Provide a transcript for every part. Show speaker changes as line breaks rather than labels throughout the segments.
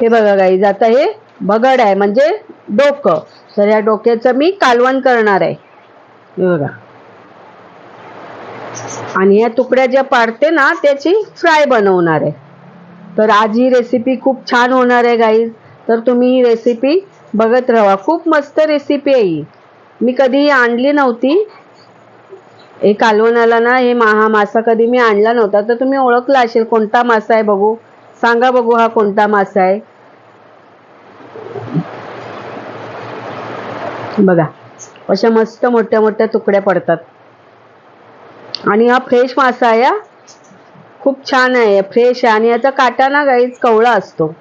हे बघा गाईज आता हे बगड आहे म्हणजे डोकं. तर या डोक्याचं मी कालवण करणार आहे. हे बघा. आणि या तुकड्या ज्या पाडते ना त्याची फ्राय बनवणार आहे. तर आज ही रेसिपी खूप छान होणार आहे गाईज तर तुम्ही ही रेसिपी बघत राहा. खूप मस्त रेसिपी आहे ही. मी कधीही आणली नव्हती. हे कालवणाला ना हे महा मासा कधी मी आणला नव्हता. तर तुम्ही ओळखला असेल कोणता मासा आहे बघू. सांगा बघू हा कोणता मासा आहे. बघा अशा मस्त मोठ्या मोठ्या तुकड्या पडतात. आणि हा फ्रेश मासा आहे खूप छान आहे फ्रेश आहे. आणि याचा काटा ना गाईच कवळा असतो.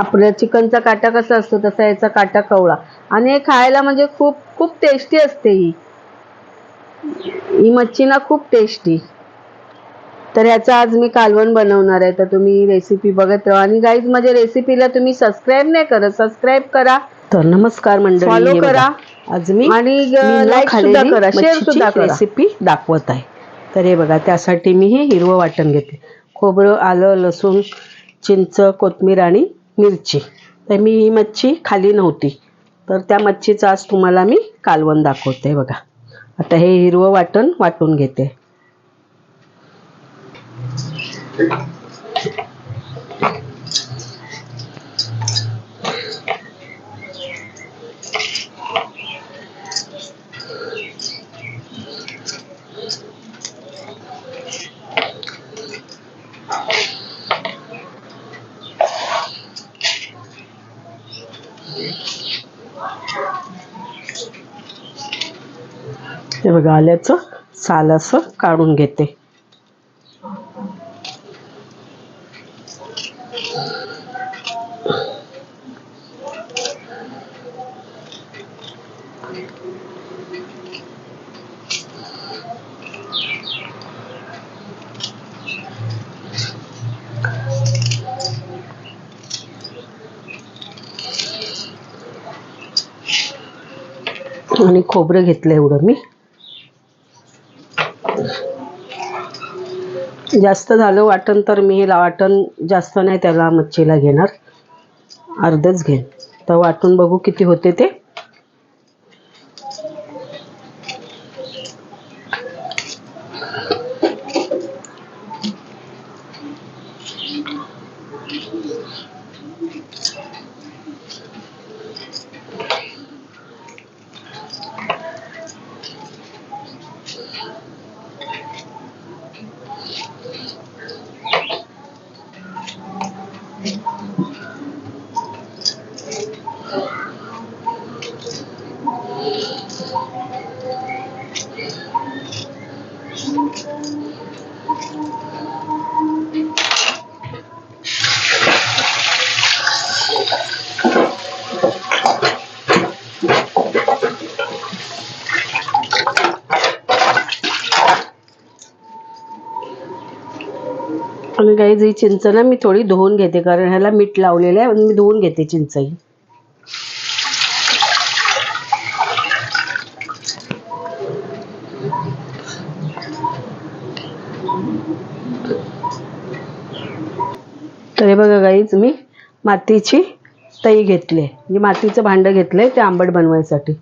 आपल्या चिकनचा काटा कसा असतो तसा याचा काटा कवळा. आणि हे खायला म्हणजे खूप खूप टेस्टी असते ही. ही मच्छी ना खूप टेस्टी तर याचं आज मी कालवण बनवणार आहे. तर तुम्ही रेसिपी बघत राहा. आणि गाईज माझ्या रेसिपीला तुम्ही सबस्क्राईब नाही करत सबस्क्राईब करा. तर नमस्कार मंडळी हे
करा.
आज मी
आणि
लाईक सुद्धा करा शेअर सुद्धा करा.
रेसिपी दाखवत आहे. तर हे बघा त्यासाठी मी हे हिरवं वाटण घेतले खोबरं आलं लसूण चिंच कोथिंबीर आणि मिरची. तर मी ही मच्छी खाली नव्हती. तर त्या मच्छीचं आज तुम्हाला मी कालवण दाखवते बघा. आता हे हिरवं वाटण वाटून घेते. हे बघा आल्याचं साल असं काढून घेते. आणि खोबरं घेतलं एवढं मी. जास्त झालं वाटण तर मी हे वाटण जास्त नाही त्याला मच्छीला घेणार. अर्धच घेईन. तर वाटून बघू किती होते ते. आणि गाईज जी चिंच ना मी थोडी धुवून घेते कारण ह्याला मीठ लावलेलं आहे आणि मी धुवून घेते चिंच ही तर हे बघा गाईज मी मातीची तई घेतली आहे. म्हणजे मातीचं भांडं घेतलंय ते आंबट बनवायसाठी.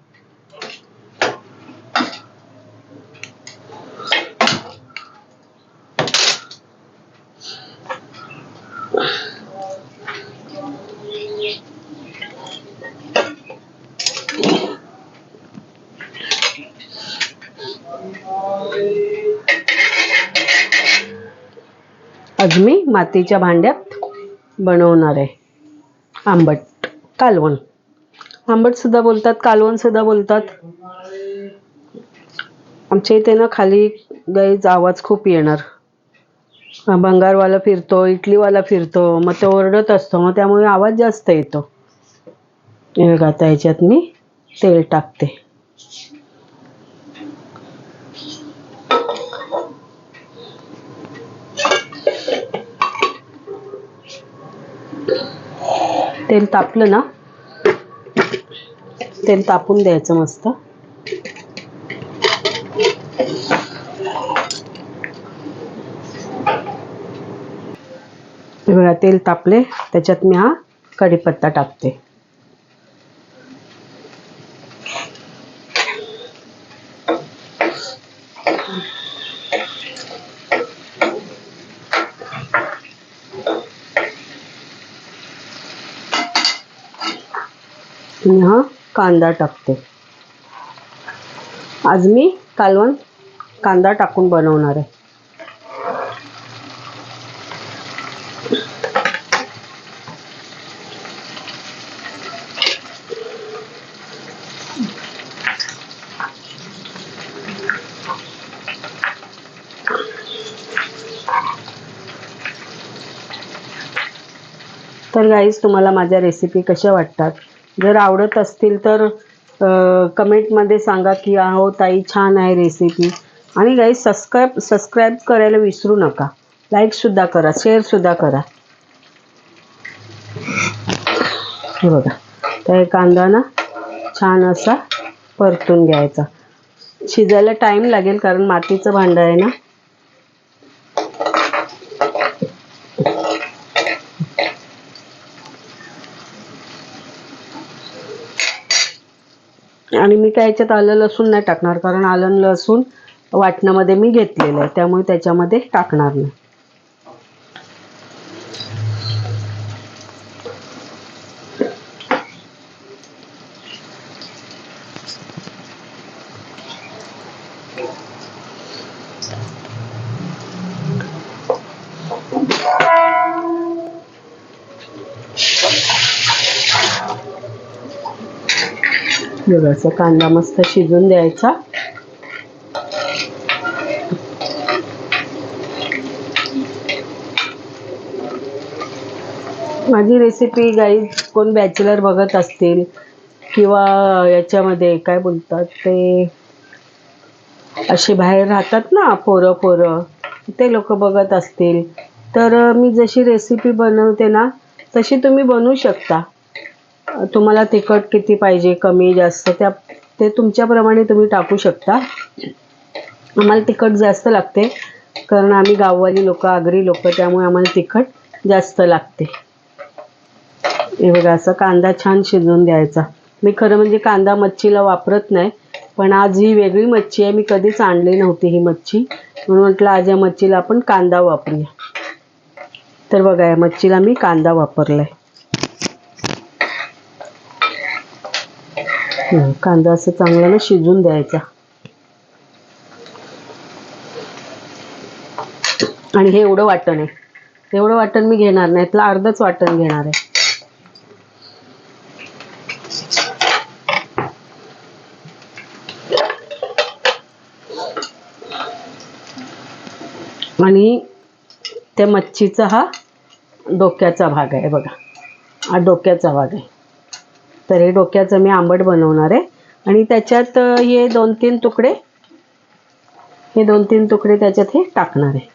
आज मी मातीच्या भांड्यात बनवणार आहे. आंबट कालवण. आंबट सुद्धा बोलतात कालवण सुद्धा बोलतात. आमच्या इथे ना खाली गाईज आवाज खूप येणार. भंगारवाला फिरतो इडलीवाला फिरतो मग तो ओरडत असतो मग त्यामुळे आवाज जास्त येतो. हे आता ह्याच्यात मी तेल टाकते. तेल तापलं ना? तेल तापून द्यायचं मस्त. वेळा तेल तापले त्याच्यात मी हा कढीपत्ता टाकते. मी हा कांदा टाकते. आज मी कालवण कांदा टाकून बनवणार आहे. तर गाईज तुम्हाला माझ्या रेसिपी कशा वाटतात? जर आवडत असतील तर कमेंटमध्ये सांगा की अहो ताई छान आहे रेसिपी आणि गाई सबस्क्राईब सबस्क्राईब करायला विसरू नका. लाईकसुद्धा करा शेअरसुद्धा करा. हे बघा तर कांदा ना छान असा परतून घ्यायचा. शिजायला टाईम लागेल कारण मातीचं भांडं आहे ना. आणि मी काय याच्यात आलं लसूण नाही टाकणार कारण आलं लसूण वाटणामध्ये मी घेतलेलं आहे त्यामुळे त्याच्यामध्ये टाकणार नाही. बघा कांदा मस्त शिजून द्यायचा माझी रेसिपी गाईज कोण बॅचलर बघत असतील किंवा याच्यामध्ये काय बोलतात ते असे बाहेर राहतात ना पोरं पोरं ते लोक बघत असतील तर मी जशी रेसिपी बनवते ना तशी तुम्ही बनवू शकता तुम्हाला तिखट किती पाहिजे कमी जास्त त्या ते तुमच्याप्रमाणे तुम्ही टाकू शकता. आम्हाला तिखट जास्त लागते कारण आम्ही गाववाली लोक आगरी लोक त्यामुळे आम्हाला तिखट जास्त लागते. हे बघा असं कांदा छान शिजवून द्यायचा. मी खरं म्हणजे कांदा मच्छीला वापरत नाही पण आज ही वेगळी मच्छी आहे मी कधीच आणली नव्हती ही मच्छी. म्हणून म्हटलं आज या मच्छीला आपण कांदा वापरूया. तर बघा या मच्छीला मी कांदा वापरलाय. आहे कांदा असं चांगला ना शिजून द्यायचा. आणि हे एवढं वाटण आहे. एवढं वाटण मी घेणार नाही त्याला अर्धच वाटण घेणार आहे. आणि त्या मच्छीचा हा डोक्याचा भाग आहे बघा. हा डोक्याचा भाग आहे. तर हे डोक्याचं मी आंबट बनवणार आहे. आणि त्याच्यात हे दोन तीन तुकडे हे दोन तीन तुकडे त्याच्यात हे टाकणार आहे.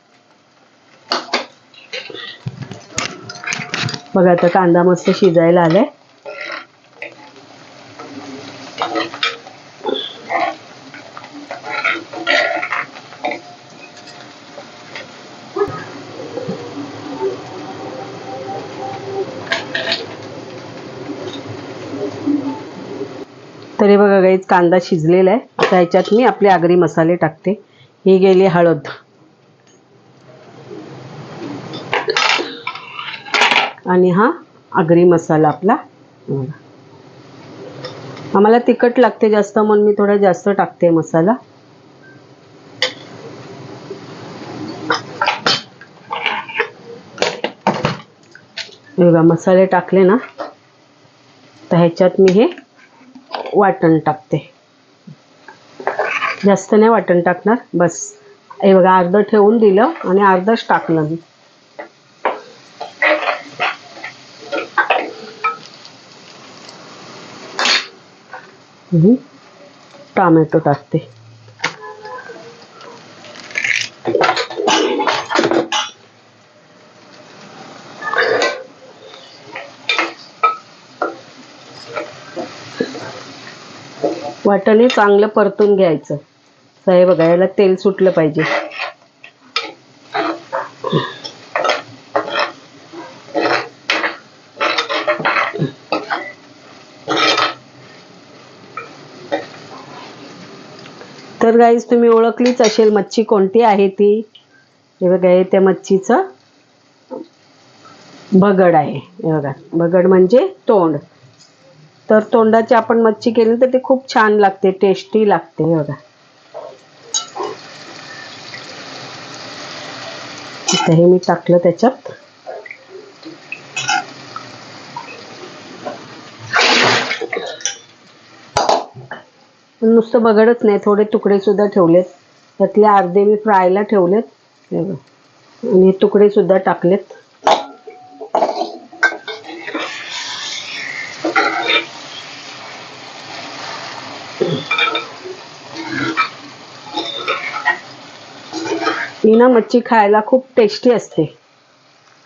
बघा आता कांदा मस्त शिजायला आलाय. तरी बघा गाईच कांदा शिजलेला आहे. आता ह्याच्यात मी आपले आगरी मसाले टाकते. ही गेली हळद. आणि हा आगरी मसाला आपला. आम्हाला तिखट लागते जास्त म्हणून मी थोडा जास्त टाकते मसाला. हे बघा मसाले टाकले ना. तर ह्याच्यात मी हे वाटण टाकते. जास्त नाही वाटण टाकणार बस. हे बघा अर्ध ठेवून दिलं आणि अर्धच टाकलं मी. हम्म. टोमॅटो टाकते. वाटणे चांगलं परतून घ्यायचं. हे बघा याला तेल सुटलं पाहिजे. तर गाईज तुम्ही ओळखलीच असेल मच्छी कोणती आहे ती. हे बघा हे त्या मच्छीचं भगड आहे. हे बघा बगड म्हणजे तोंड. तर तोंडाची आपण मच्छी केली तर ती खूप छान लागते टेस्टी लागते बघा. आता हे मी टाकलं त्याच्यात. पण नुसतं बघडच नाही थोडे तुकडे सुद्धा ठेवलेत. त्यातले अर्धे मी फ्रायला ठेवलेत. आणि तुकडे सुद्धा टाकलेत. ही ना मच्छी खायला खूप टेस्टी असते.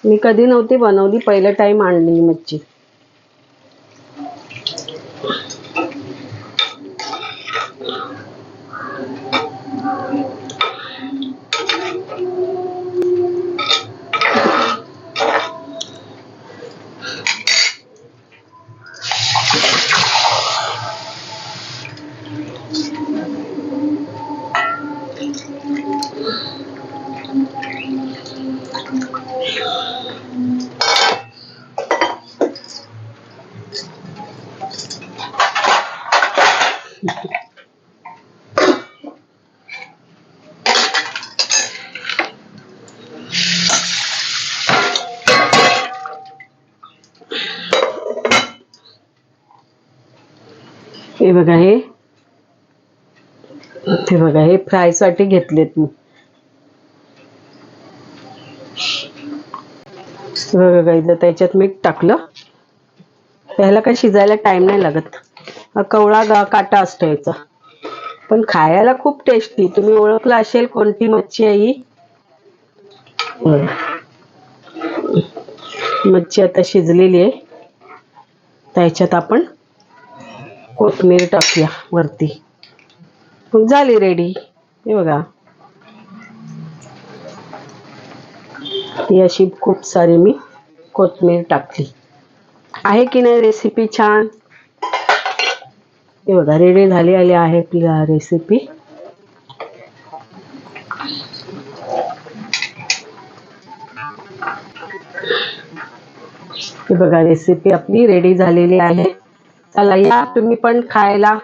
मी कधी नव्हती बनवली पहिलं टाइम आणली मच्छी. बघा हे. ते बघा हे फ्रायसाठी घेतलेत मी. बघा गाईला त्याच्यात मीठ टाकलं. त्याला काय शिजायला टाइम नाही लागत. कवळा गा काटा असतो याचा. पण खायला खूप टेस्टी तुम्ही ओळखला असेल कोणती मच्छी आहे ही मच्छी आता शिजलेली आहे. त्याच्यात आपण कोथिंबीर टाकूया वरती. मग झाली रेडी हे बघा. ही अशी खूप सारी मी कोथमीर टाकली. आहे की नाही रेसिपी छान? हे बघा रेडी झाली आली आहे आपली रेसिपी हे बघा रेसिपी आपली रेडी झालेली आहे. चला या. तुम्ही पण खायला.